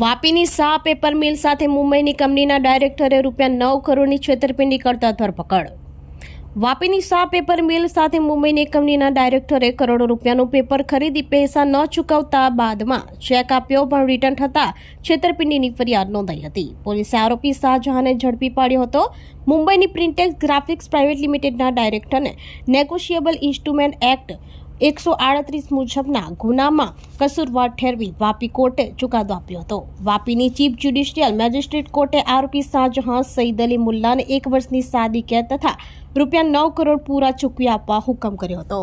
વાપીની Shah paper mill સાથે મુંબઈની કંપનીના ડાયરેક્ટરે રૂપિયા નવ કરોડની છેતરપિંડી કરતા ધરપકડ. વાપીની શાહ પેપર મિલ સાથે મુંબઈની કંપનીના ડાયરેક્ટરે કરોડો રૂપિયાનું પેપર ખરીદી પૈસા ન ચૂકવતા બાદમાં ચેક આપ્યો, પણ રિટર્ન થતા છેતરપિંડીની ફરિયાદ નોંધાઈ હતી. પોલીસે આરોપી શાહજહાંને ઝડપી પાડ્યો હતો. મુંબઈની પ્રિન્ટેક્સ ગ્રાફિક્સ પ્રાઇવેટ લિમિટેડના ડાયરેક્ટરને નેગોશિયેબલ ઇન્સ્ટ્રુમેન્ટ એક્ટ એકસો આડત્રીસ મુજબના ગુનામાં કસૂરવાર ઠેરવી વાપી કોર્ટે ચુકાદો આપ્યો હતો. વાપીની ચીફ જ્યુડિશિયલ મેજિસ્ટ્રેટ કોર્ટે આરોપી શાહજહાં સઈદ અલી મુલ્લાને એક વર્ષની સાદી કેદ તથા રૂપિયા નવ કરોડ પૂરા ચૂકવી આપવા હુકમ કર્યો હતો.